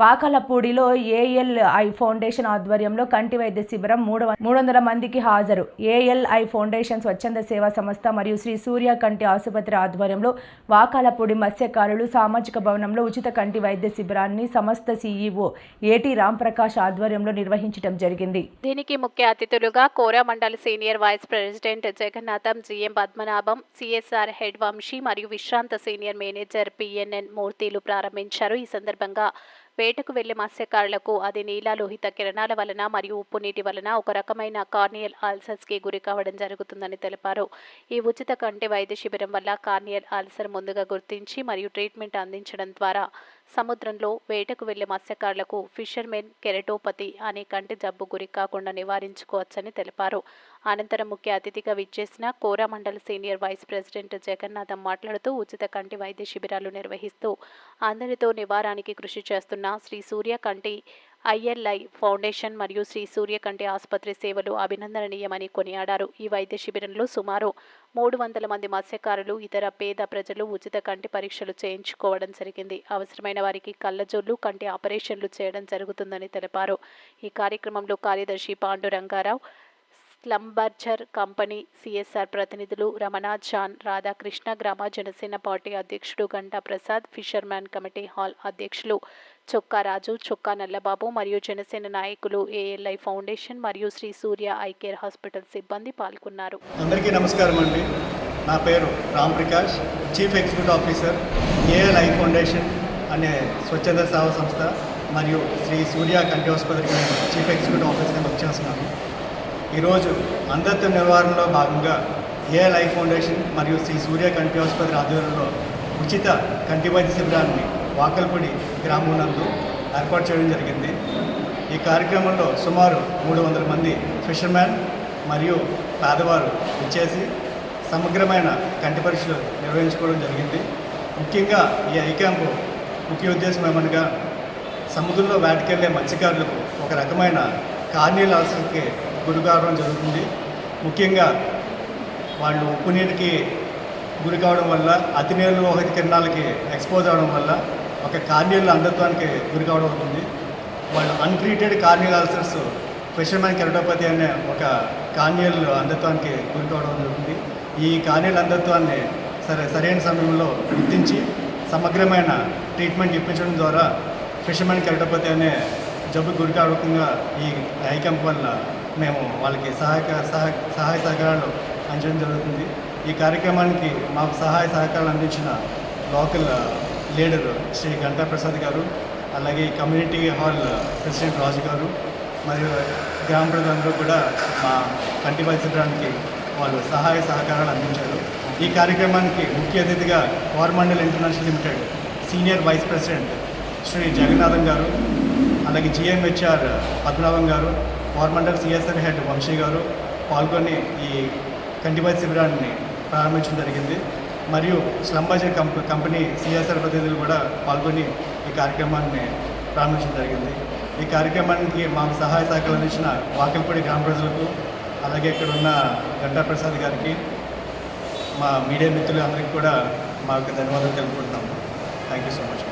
వాకలపూడిలో ALI foundation ఆధ్వర్యంలో కంటి వైద్య శిబిరం మూడు మూడు వందల మందికి హాజరు. ఏఎల్ఐ ఫౌండేషన్ స్వచ్ఛంద సేవా సంస్థ మరియు శ్రీ సూర్య కంటి ఆసుపత్రి ఆధ్వర్యంలో వాకాలపూడి మత్స్యకారులు సామాజిక భవనంలో ఉచిత కంటి వైద్య శిబిరాన్ని సంస్థ సీఈఓ ఏటి రాంప్రకాష్ ఆధ్వర్యంలో నిర్వహించడం జరిగింది. దీనికి ముఖ్య అతిథులుగా Coromandel senior vice president Jagannatham GM Padmanabham CSR head Vamshi మరియు విశ్రాంత సీనియర్ మేనేజర్ పిఎన్ఎన్ మూర్తిలు ప్రారంభించారు. ఈ సందర్భంగా వేటకు వెళ్ళే మత్స్యకారులకు అది నీలాలోహిత కిరణాల వలన మరియు ఉప్పు నీటి వలన ఒక రకమైన కార్నియల్ ఆల్సర్స్కి గురి కావడం జరుగుతుందని తెలిపారు. ఈ ఉచిత కంటి వైద్య శిబిరం వల్ల కార్నియల్ ఆల్సర్ ముందుగా గుర్తించి మరియు ట్రీట్మెంట్ అందించడం ద్వారా సముద్రంలో వేటకు వెళ్ళే మత్స్యకారులకు ఫిషర్మెన్ కెరటోపతి అనే కంటి జబ్బు గురి కాకుండా నివారించుకోవచ్చని తెలిపారు. అనంతరం ముఖ్య అతిథిగా విచ్చేసిన Coromandel senior vice president Jagannatham మాట్లాడుతూ ఉచిత కంటి వైద్య శిబిరాలు నిర్వహిస్తూ అందరితో నివారానికి కృషి చేస్తున్న శ్రీ సూర్య కంటి ఐఎల్ఐ ఫౌండేషన్ మరియు శ్రీ సూర్య కంటి ఆసుపత్రి సేవలు అభినందనీయమని కొనియాడారు. ఈ వైద్య శిబిరంలో సుమారు మూడు వందల మంది మత్స్యకారులు ఇతర పేద ప్రజలు ఉచిత కంటి పరీక్షలు చేయించుకోవడం జరిగింది. అవసరమైన వారికి కళ్ళజోళ్ళు కంటి ఆపరేషన్లు చేయడం జరుగుతుందని తెలిపారు. ఈ కార్యక్రమంలో కార్యదర్శి పాండురంగారావు స్లంబర్జర్ కంపెనీ సిఎస్ఆర్ ప్రతినిధులు రమణ జాన్ రాధాకృష్ణ గ్రామ జనసేన పార్టీ అధ్యక్షుడు Ganta Prasad fisherman committee hall అధ్యక్షులు చొక్కా రాజు చొక్కా నల్లబాబు మరియు జనసేన నాయకులు ఏఎల్ఐ ఫౌండేషన్ మరియు Shri Surya eye care hospital సిబ్బంది పాల్గొన్నారు. అందరికీ నమస్కారం అండి. నా పేరు Ram Prakash chief executive officer AL I foundation అనే స్వచ్ఛంద సేవా సంస్థ మరియు శ్రీ సూర్య కంటి ఆసుపత్రికి చీఫ్ ఎగ్జిక్యూటివ్ ఆఫీసర్ కింద వచ్చేస్తున్నాను. ఈరోజు అంధత్వ నివారణలో భాగంగా ఏఎల్ఐ ఫౌండేషన్ మరియు శ్రీ సూర్య కంటి ఆసుపత్రి ఆధ్వర్యంలో ఉచిత కంటి వైద్య శిబిరాన్ని వాకల్పూడి గ్రామంలో ఏర్పాటు చేయడం జరిగింది. ఈ కార్యక్రమంలో సుమారు మూడు వందల మంది ఫిషర్మ్యాన్ మరియు పేదవారు ఇచ్చేసి సమగ్రమైన కంటి పరీక్షలు నిర్వహించుకోవడం జరిగింది. ముఖ్యంగా ఈ ఐ ముఖ్య ఉద్దేశం ఏమనగా సముద్రంలో వేటకెళ్ళే మత్స్యకారులకు ఒక రకమైన కార్నీల అల్సర్కి గురి కావడం జరుగుతుంది. ముఖ్యంగా వాళ్ళు ఉప్పు నీటికి గురి కావడం వల్ల అతి నీళ్ళు లోహిత కిరణాలకి ఎక్స్పోజ్ అవడం వల్ల ఒక కార్నియల్ అంధత్వానికి గురి కావడం అవుతుంది. వాళ్ళు untreated corneal ulcers fisherman keratopathy అనే ఒక కార్నియల్ అంధత్వానికి గురి కావడం జరుగుతుంది. ఈ కార్నియల్ అంధత్వాన్ని సరే సరైన సమయంలో గుర్తించి సమగ్రమైన ట్రీట్మెంట్ ఇప్పించడం ద్వారా ఫిషర్మెన్ కెరటోపతి అనే జబ్బు గురి కావకుండా ఈ హైకంప్ వల్ల మేము వాళ్ళకి సహాయక సహాయ సహాయ సహకారాలు అందించడం జరుగుతుంది. ఈ కార్యక్రమానికి మాకు సహాయ సహకారాలు అందించిన లోకల్ లీడర్ శ్రీ గంటా ప్రసాద్ గారు అలాగే కమ్యూనిటీ హాల్ ప్రెసిడెంట్ రాజు గారు మరియు గ్రామ ప్రజలందరూ కూడా మా కంటి పరిశుభ్రానికి వాళ్ళు సహాయ సహకారాలు అందించారు. ఈ కార్యక్రమానికి ముఖ్య అతిథిగా Coromandel international limited senior vice president Shri Jagannatham garu అలాగే జిఎంహెచ్ఆర్ పద్మనాభం గారు కోరమండల్ సిఎస్ఆర్ హెడ్ వంశీ గారు పాల్గొని ఈ కంటిపై శిబిరాన్ని ప్రారంభించడం జరిగింది. మరియు స్లంబాజర్ కంప కంపెనీ సిఎస్ఆర్ ప్రతినిధులు కూడా పాల్గొని ఈ కార్యక్రమాన్ని ప్రారంభించడం జరిగింది. ఈ కార్యక్రమానికి మాకు సహాయ సహకారం అందించిన వాకిల్పూడి గ్రామ ప్రజలకు అలాగే ఇక్కడ ఉన్న గంటా ప్రసాద్ గారికి మా మీడియా మిత్రులు అందరికీ కూడా మాకు ధన్యవాదాలు తెలుపుకుంటున్నాము. Thank you so much